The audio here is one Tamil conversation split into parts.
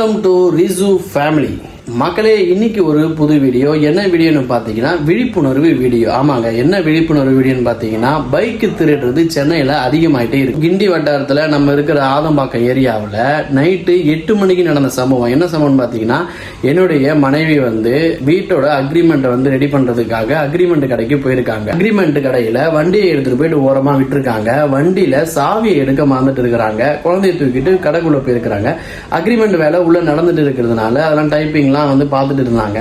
வெல்கம் டு ரிசு ஃபேமிலி மக்களே இன்னைக்கு ஒரு புது வீடியோ. என்ன வீடியோன்னு பார்த்தீங்கன்னா விழிப்புணர்வு வீடியோ. ஆமாங்க என்ன விழிப்புணர்வு வீடியோன்னு பார்த்தீங்கன்னா பைக்கு திருடுறது சென்னையில் அதிகமாயிட்டே இருக்கு. கிண்டி வட்டாரத்தில் நம்ம இருக்கிற ஆதம்பாக்கம் ஏரியாவில் நைட்டு எட்டு மணிக்கு நடந்த சம்பவம். என்ன சம்பவம்னு பார்த்தீங்கன்னா என்னுடைய மனைவி வந்து வீட்டோட அக்ரிமெண்ட்டை வந்து ரெடி பண்ணுறதுக்காக அக்ரிமெண்ட் கடைக்கு போயிருக்காங்க. அக்ரிமெண்ட் கடையில் வண்டியை எடுத்துகிட்டு போயிட்டு ஓரமாக விட்டுருக்காங்க. வண்டியில் சாவியை எடுக்க மறந்துட்டு இருக்கிறாங்க. குழந்தைய தூக்கிட்டு கடைக்குள்ளே போயிருக்கிறாங்க. அக்ரிமெண்ட் வேலை உள்ளே நடந்துட்டு இருக்கிறதுனால அதெல்லாம் டைப்பிங்லாம் வந்து பார்த்துட்டு இருந்தாங்க.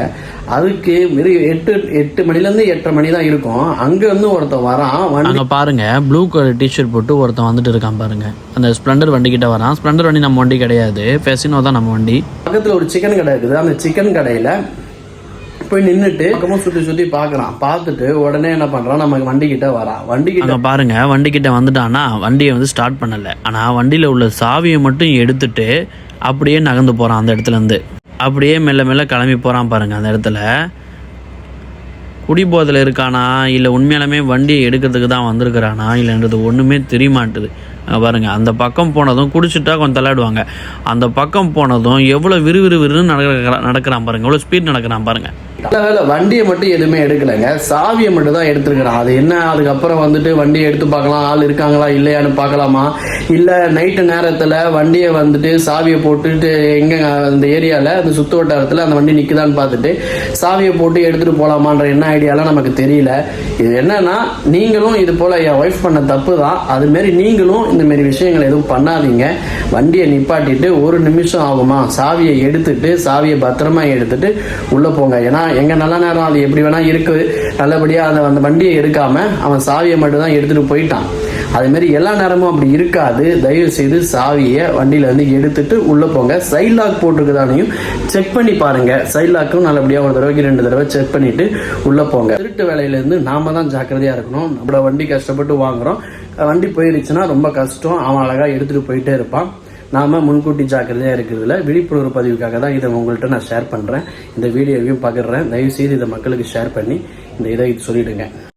அதுக்கு வெறும் எட்டு எட்டு மணிலேருந்து எட்டரை மணி தான் இருக்கும். அங்க இருந்து ஒருத்தன் வரான் அங்கே பாருங்க ப்ளூ கலர் டிஷர்ட் போட்டு ஒருத்தன் வந்துட்டு இருக்கான் பாருங்க. அந்த ஸ்ப்ளெண்டர் வண்டி கிட்ட வரான். ஸ்ப்ளெண்டர் வண்டி நம்ம வண்டி கிடையாது. ஃபெசினோ தான் நம்ம வண்டி. பக்கத்துல ஒரு சிக்கன் கடை இருக்குது. அந்த சிக்கன் கடையில போய் நின்னுட்டு பக்கமும் சுத்தி சுத்தி பாக்குறான் பார்த்துட்டு உடனே என்ன பண்றான்? நம்ம வண்டி கிட்ட வரான். வண்டி கிட்ட அங்கே பாருங்க வண்டி கிட்ட வந்துட்டான்னா வண்டியை வந்து ஸ்டார்ட் பண்ணல. ஆனால் வண்டியில் உள்ள சாவியை மட்டும் எடுத்துட்டு அப்படியே நகர்ந்து போகிறான் அந்த இடத்துல இருந்து. அப்படியே மெல்ல மெல்ல கிளம்பி போகிறான் பாருங்க அந்த இடத்துல. குடிபோதையில் இருக்கானா? இல்லை உண்மையாலுமே வண்டியை எடுக்கிறதுக்கு தான் வந்திருக்கிறானா? இல்லைன்றது ஒன்றுமே தெரிய மாட்டுது. பாருங்கள் அந்த பக்கம் போனதும் குடிச்சிட்டா கொஞ்சம் தள்ளாடுவாங்க. அந்த பக்கம் போனதும் எவ்வளோ விறுவிறு விறுன்னு நடக்கிற நடக்கிறான் பாருங்க எவ்வளோ ஸ்பீட் நடக்கிறான் பாருங்க. வேலை வண்டியை மட்டும் எதுவுமே எடுக்கலைங்க. சாவியை மட்டும் தான் எடுத்துருக்கிறான். அது என்ன அதுக்கப்புறம் வந்துட்டு வண்டியை எடுத்து பார்க்கலாம் ஆள் இருக்காங்களா இல்லையான்னு பார்க்கலாமா? இல்லை நைட்டு நேரத்தில் வண்டியை வந்துட்டு சாவியை போட்டுட்டு எங்கே அந்த ஏரியாவில் அந்த சுத்து வட்டாரத்தில் அந்த வண்டி நிற்குதான்னு பார்த்துட்டு சாவியை போட்டு எடுத்துகிட்டு போகலாமான்ற என்ன ஐடியாலாம் நமக்கு தெரியல. இது என்னன்னா நீங்களும் இது போல் என் ஒய்ஃப் பண்ண தப்பு தான். அதுமாரி நீங்களும் இந்தமாரி விஷயங்கள் எதுவும் பண்ணாதீங்க. வண்டியை நிப்பாட்டிட்டு ஒரு நிமிஷம் ஆகுமா? சாவியை எடுத்துட்டு சாவியை பத்திரமா எடுத்துட்டு உள்ள போங்க. ஏன்னா எங்க நல்ல நேரம் அது எப்படி வேணா இருக்கு. நல்லபடியா அதை அந்த வண்டியை எடுக்காம அவன் சாவியை மட்டும் தான் எடுத்துட்டு போயிட்டான். அது மாதிரி எல்லா நேரமும் அப்படி இருக்காது. தயவு செய்து சாவியை வண்டியில இருந்து எடுத்துட்டு உள்ள போங்க. சைட் லாக் போட்டிருக்குதானையும் செக் பண்ணி பாருங்க. சைட் லாக்கும் நல்லபடியா ஒரு தடவைக்கு ரெண்டு தடவை செக் பண்ணிட்டு உள்ள போங்க. திருட்டு வேலையில இருந்து நாம தான் ஜாக்கிரதையா இருக்கணும். நம்மளோட வண்டி கஷ்டப்பட்டு வாங்குறோம். வண்டி போயிருச்சுன்னா ரொம்ப கஷ்டம். அவன் அழகா எடுத்துட்டு போயிட்டே இருப்பான். நாம முன்கூட்டி ஜாக்கிரதையா இருக்கிறதுல விழிப்புணர்வு பதிவுக்காக தான் இதை உங்கள்கிட்ட நான் ஷேர் பண்றேன். இந்த வீடியோவையும் பகிர்றேன். தயவு செய்து இதை மக்களுக்கு ஷேர் பண்ணி இந்த இதை சொல்லிடுங்க.